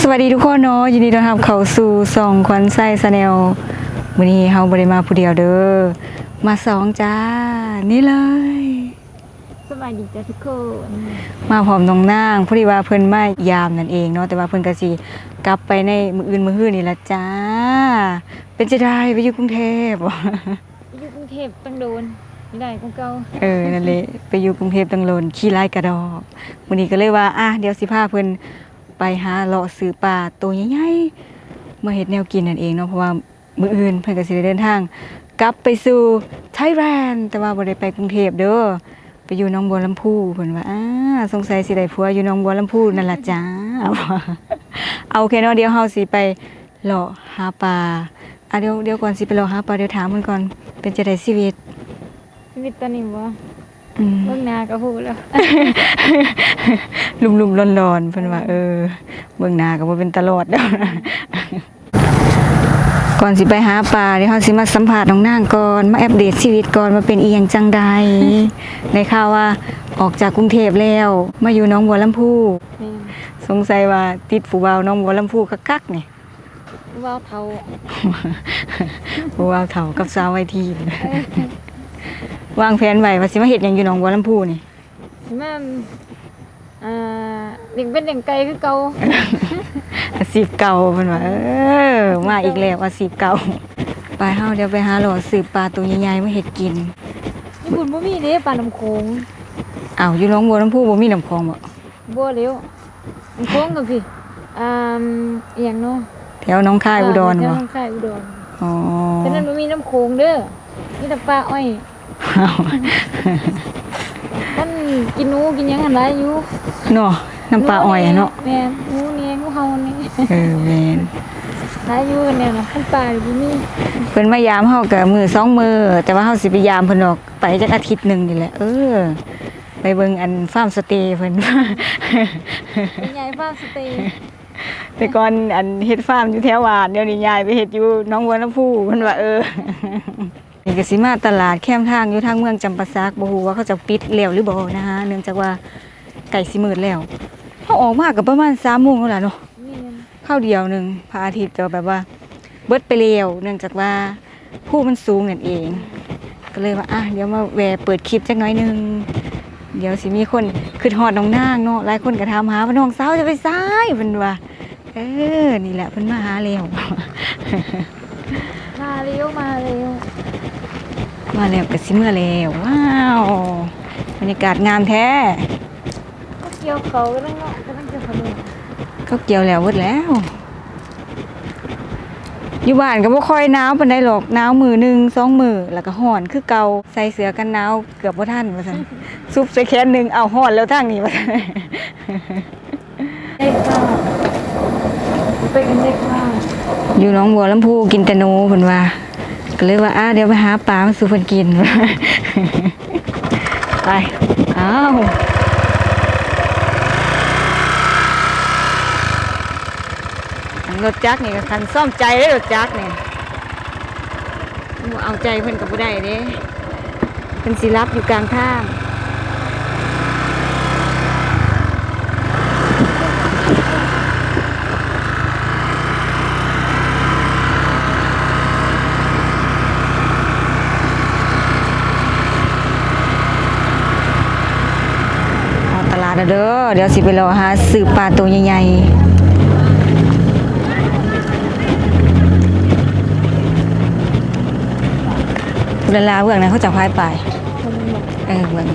สวัสดีทุกคนเนาะยินดีต้อนรับเข้าสู่ส่องควันไส้สแนลวันนี้เฮาบ่ได้มาผู้เดียวเด้อมาสองจ้า นี่เลยสบายดีจ้ะทุกคนมาพร้อมน้องนางพอดีว่าเพิ่นมายามนั่นเองเนาะแต่ว่าเพิ่นก็สิกลับไปในมื้ออื่นมื้อฮื้อนี่ละจ้า เป็นจะได้ไปอยู่กรุงเทพอยู่กรุงเทพตั้งโดนไม่ได้ของเก่าเออนั่นแหละไปอยู่กรุงเทพตังโลนขี้ไล่กระดอกวันนี้ก็เลยว่าอะเดี๋ยวสิพาเพิ่น ไปหาเลาะซื้อปลาตัวใหญ่ๆมาเฮ็ดแนวกินนั่นเองเนาะเพราะว่ามืออื่นเพิ่นก็สิได้เดินทาง กลับไปสู่ไทยแลนด์แต่ว่าบ่ได้ไปกรุงเทพเด้อไปอยู่น้องบัวลำพูเพิ่นว่าอ่าสงสัยสิได้ผัวอยู่น้องบัวลำพูนั่นล่ะจ้าเอาโอเคเนาะเดี๋ยวเฮาสิไปเลาะหาปลาอะเดี๋ยวเดี๋ยวก่อนสิไปเลาะหาปลาเดี๋ยวถามเพิ่นก่อนเป็นจังไดชีวิตชีวิตตอนนี้บ่ เบิ่งหน้าก็ฮู้แล้ว ลุ่มๆร้อนๆเพิ่นว่าเออ เบิ่งหน้าก็บ่เป็นตลอดเด้อก่อนสิไปหาปลาเดี๋ยวเฮาสิมาสัมภาษณ์น้องนางก่อนมาอัปเดตชีวิตก่อนว่าเป็นอีหยังจังใดในข่าวว่าออกจากกรุงเทพแล้ว มาอยู่หน้องบัวลำพูแม่นสงสัยว่าติดผู้บ่าวหน้องบัวลำพูคักๆนี่ว่าวเฒ่า ผู้บ่าวเฒ่ากับสาววัยทีน วางแผนไว้ว่าสิมาเฮ็ดหยังอยู่หนองบัวลำพูนี่สิมาอ่าเลี้ยงเป็นเลี้ยงไก่คือเก่าอาชีพเก่าเพิ่นว่าเออ มาอีกแล้วอาชีพเก่า ไปเฮาเดี๋ยวไปหาหลอสืบปลาตัวใหญ่ๆมาเฮ็ดกิน ญี่ปุ่นบ่มีเด้ปลาน้ำโขงอ้าวอยู่หนองบัวลำพูบ่มีน้ำคลองบ่บ่แล้วน้ำโขงกับพี่อ่าอีหยังเนาะแถวหน้องคายอุดรแถวบ่หนองคายอุดรอ๋อ ฉะนั้นบ่มีน้ำโขงเด้อมีแต่ปลาอ้อย อ้าวท่านกินหนูกินหยังหั่นหลายอยู่เนาะน้ำปลาอ้อยอะเนาะแม่นหนูเนี่ยงูเห่านี่เออแม่นหลายอยู่กันเนี่ยนะขั้นปลาอยู่บ่มีเพิ่นมายามเฮาก็มื้อสองมื้อแต่ว่าเฮาสิไปยามเพิ่นดอกไปจักอาทิตย์หนึงนี่แหละเออ ไปเบิ่งอันฟาร์มสเตย์เพิ่น เป็นใหญ่ฟาร์มสเตย์แต่ก่อนอันเฮ็ดฟาร์มอยู่แถววานเดี๋ยวนี้ย้ายไปเฮ็ดอยู่หน้องบัวลำพูเพิ่นว่าเออ นี่ก็สิมาตลาดแคมทางอยู่ทางเมืองจำปาสักบ่ฮู้ว่าเขาจะปิดแล้วหรือบ่นะคะเนื่องจากว่าไก่สิมืดแล้วเฮาออกมาก็ประมาณ3:00นแล้วล่ะเนาะนี่มันข้าวเดียวหนึงพระอาทิตย์ก็แบบว่า เบิดไปแล้วเนื่องจากว่าผู้มันสูงนั่นเอง ก็เลยว่าอะเดี๋ยวมาแวะเปิดคลิปจักหน่อยหนึงเดี๋ยวสิมีคนคือฮอดน้องนางเนาะหลายคนก็ถามหาว่าน้องสาวจะไปซ้ายเพิ่นว่าเออนี่แหละเพิ่นมาหาแล้ว มาเร็วมาเร็ว มาแล้วก็สิเมื่อแล้วว้าวบรรยากาศงามแท้ก็เกี่ยวเขาก็ต้องเนาะก็ต้องเกี่ยวเขาเลยเขาเกี่ยวแล้วเบิดแล้ว อยู่บ้านก็บ่ค่อยหนาวปานใดหรอกหนาวมือหนึ่งสองมือแล้วก็ฮ้อนคือเก่าใส่เสื้อกันหนาวเกือบบ่ทันว่าซั่นซุบใส่แขนหนึงเอาฮ้อนแล้วทางนี้ว่าซั่นเด็กค่ะไปกันเด็กค่ะอยู่หนองบัวลำพูกินแต่หนูเพิ่นว่า ก็เลยว่าอ้าเดี๋ยวไปหาปลามาสู่เพิ่นกิน ไปอ้าวรถจักรนี่ก็คันซ่อมใจเลยรถจักรนี่เอาใจเพิ่นก็บ่ได้เด้เพิ่นสิรับอยู่กลางทางเอาตลาด แล้วเด้อเดี๋ยวสิไปรอหาซื้อปลาตัวใหญ่ๆเวลาเบื้องนั้นเขาจะพายไปคนบอกเออเบิ่ง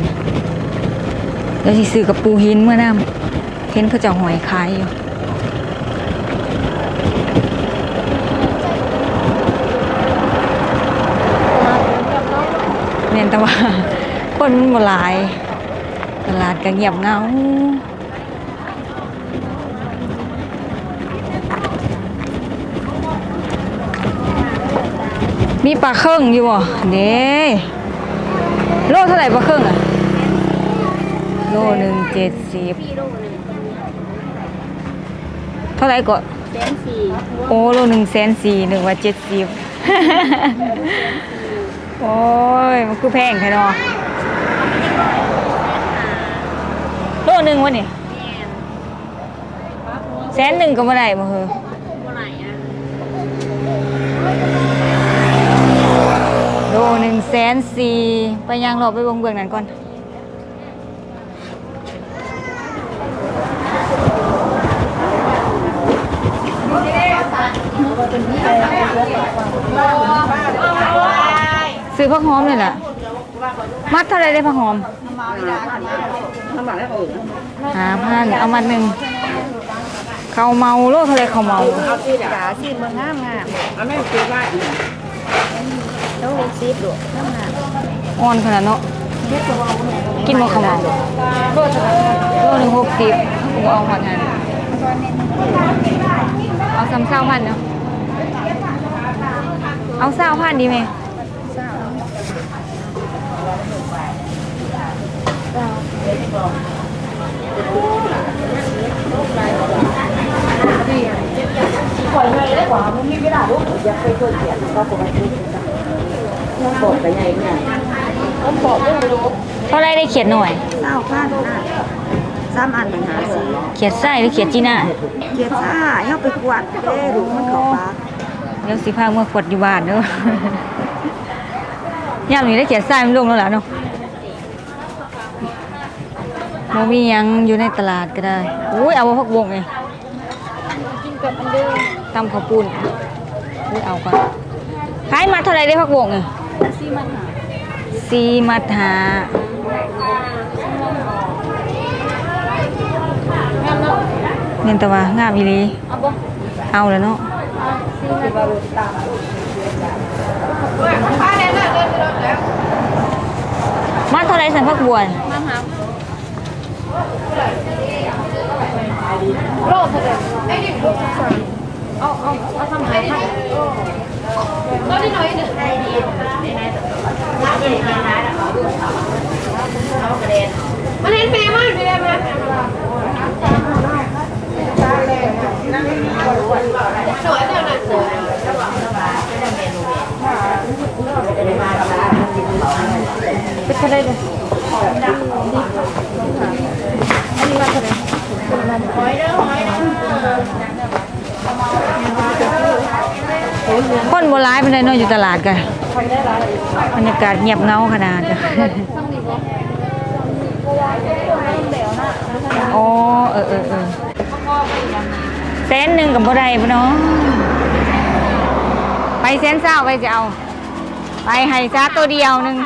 เดี๋ยวสิซื้อกับปูหินเมื่อน้ำเห็นเขาจะหอยขายอยู่เนียนแต่ว่าคนมันบ่หลาย ตลาดก็เงียบเหงามีปลาเครื่องอยู่บ่เด้โลเท่าไหร่ปลาเครื่องอะโลหนึ่งเจ็ดสิบเท่าไหร่ก็แสนสี่โอ้โลหนึ่งแสนสี่หนึ่งว่าเจ็ดสิบโอ้ย มันคือแพงแค่นอโล หนึ่งวะนี่แสนหนึ่งก็บ่ได้บ่เหอโลหนึ่งแสนสี่ไปยังรอไปเบิ่งเบืองนั้นก่อนซื้อผักหอมเลยล่ะ มัดเท่าไรได้ผักหอมหาพันเอามาหนึ่งเขาวเมาโลเท่าไรเขาวเมาจ๋าซีเมืองงามงามอันนี้คือว่าแล้วซีดดูงามงามอ่อนขนาดเนาะกินบ่เขาวเมาโลหนึ่งหกสิบกูเอาหอดหันเอาซ้ำเศร้าพันเนาะเอาเศร้าพันดีไหม บอกไปไงเนี่ยต้องบอกเรื่องรู้เท่าไรได้เขียนหน่อยเศร้าพันนะสามอันปัญหาซีเขียนไส้หรือเขียนจีน่าเกียรซ่าเฮาไปกวาดเด้ดูมันข้าปาเดี๋ยวสิพาเมื่อขวดอยู่บ้านเด้อย่ามนี้ได้เขียนไส้มันลงแล้วล่ะเนาะ โมมีหยังอยู่ในตลาดก็ได้อุ้ยเอาพักวงไงกินกับอันเดิมตำข้าวปุ้นอุ้ยเอาก่อนขายมาเท่าไหรได้พักวงไงซีมันหาสีมัดหาเนาเนียนแตะว่างามอีหลีเอาบ่เอาแล้วเนาะซีมันมาเท่าไรสันพักบัวมาหา โลเท่าไหร่เอา เอาเอาทำหาพันโลนิดหอยหนึ่งมันเห็นแม่มันแม่มันสวยเลเป็นเท่าไหร่เลยคนโบราณเป็นไดเนาะอยู่ตลาดกันบรรยากาศเงียบเงาขนาดจ้ะอ๋อเออเออเออเซนหนึ่งกับบ่ได้ปะเนาะไปเซนเศร้าไปจะเอา ไปให้ซาตัวเดียวหนึ่ง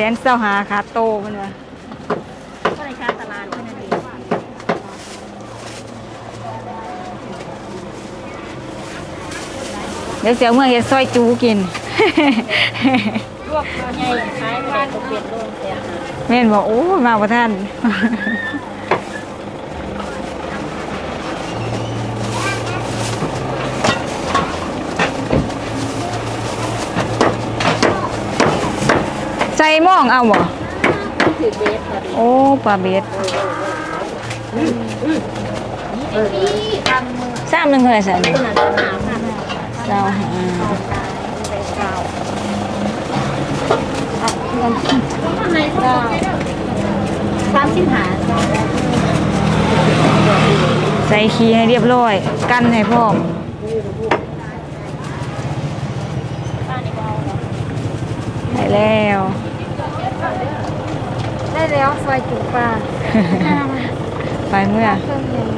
เซนเศร้าหาคาโตมันวะก็เลยชาตลาดเพิ่นนั่นเองเดี๋ยวเสียวเมื่อเฮ็ดซอยจูกิน ลวกตัวใหญ่ขายไม่ได้ก็เปลี่ยนโลนแต่หาแม่นบอกโอ้ยมาประท่าน ใส่หม่องเอาบ่โอ้ปลาเบ็ดสามหนึ่งเท่าไหร่สามขนาดหาค่ะเจ้าหาสามสิบหาใส่ขี้ให้เรียบร้อย กั้นให้พร้อมได้แล้ว ได้แล้วซอยจุปลาไปเมื่อเครื่องเย็น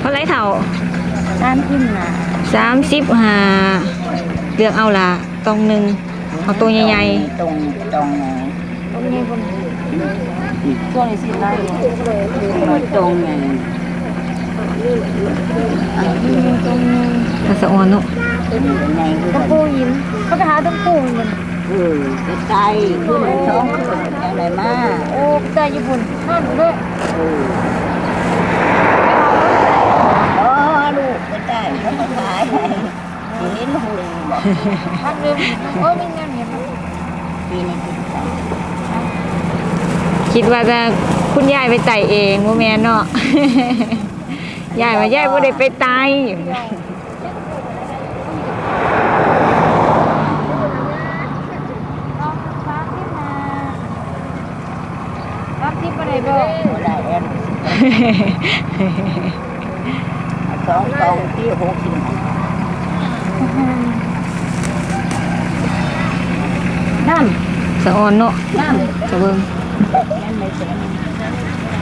เท่าไหรเท่าสามสิบหาสามสิบห้าเลือกเอาละตรงหนึ่งเอาตัวใหญ่ตรงตรงตรงนี้คนช่วงนี้สิไล่ตรงไงๆภาษาอ่อนเนาะไงตะปูยิ้มเขาไปหาตะปูมัน เออใจขึ้นท้องอย่างไรมาโอ้ใจญี่ปุ่นนั่นด้วยอ๋อลูกไม่ได้เขามาขายทีนี้ลูกบอกพันเดิมโอ้ยมันงามเห็นไหมปีนี้กินไปคิดว่าจะคุณยายไปไต่เองโมแมนเนาะยายว่ายายบ่ได้ไปไต่ รับที่ปะไหนบอก ไม่ได้เอ็นใจ สองสองที่หกสิบน้สะออนเนาะำน้สะเบิงำ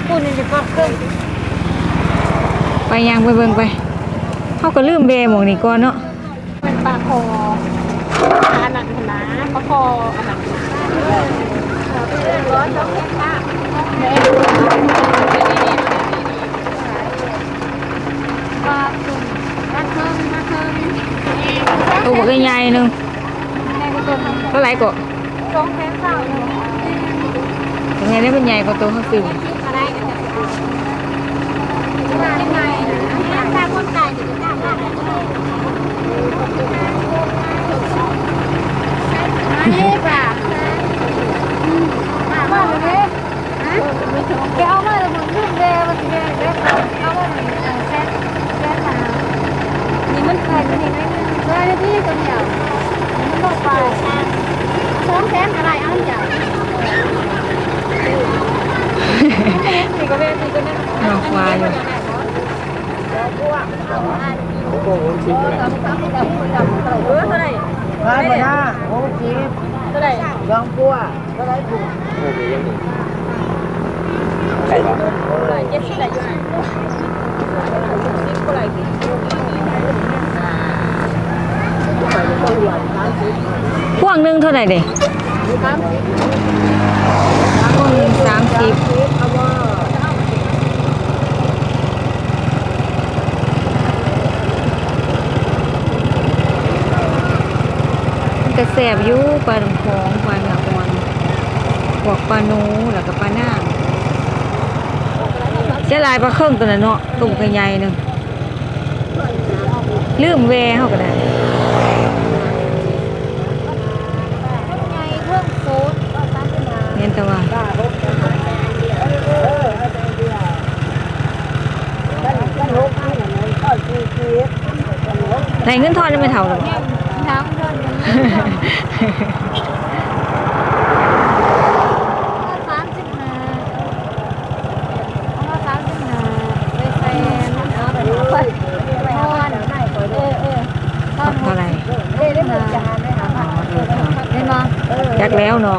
พูดนี่จะก็เครื่องไปยางไปเบิงไปเขาก็ลืมเบหมองนี่ก่อนเนาะเป็นปลาคออันนั้นนะปลาคออันนั้นร้อยสองแค่ค่ะแม่ปลาตุ่มปลาเคิงปลาเคิง ตัวบักใหญ่หนึงในกระตุ้นเท่าไหร่ก็สองแสนสามเนาะยังไงได้เป็นใหญ่กว่าตัวเขาซื้ออะไรกันเนี่ยมาได้ไงนะถ้าคนตายจะได้มาได้นี่ป่ะมาเลยแกเอามาเลยมันขึ้นเร็วมันเร็วเร็วเอามาหนึ่งแค่แค่มานี่ มันใครมันนี่ไม่เฮ้ยพี่ตัวเดียวมันลงไปสองแสนอะไรเอาจ้ะตีก็เว้ตีก็นั่นนอกวาอยู่เออเท่าไหร่ห้าพันห้าหกสิบเท่าไหร่สองปัวเท่าไรถูกเจ็ดสิบไหร่อยู่ วงหนึงเท่าไหร่เด้พวงหนึงสามสิบมันจะแสบอยู่ปลาดำพองปลาหนักวันพวกปลาหนูแล้วก็ปลาหน้าเสียลายปลาเครื่องตัวนั้นเนาะตุ่มกระใหญ่หนึ่งลืมแวเฮาก็ได้ ไงเพิ่มฟูดก็ตามขึ้นมา เห็น แต่ว่าไหนเงินทอนยังไม่เท่าหรอกน้ำเพิ่มสามสิบห้าเอาสาสิบห้าไปแฟนเอาไปไปไปทอนเออเออทอนเท่าไหร่เล่นได้หมดจานไหมคะเล่นมายักแล้วเนาะ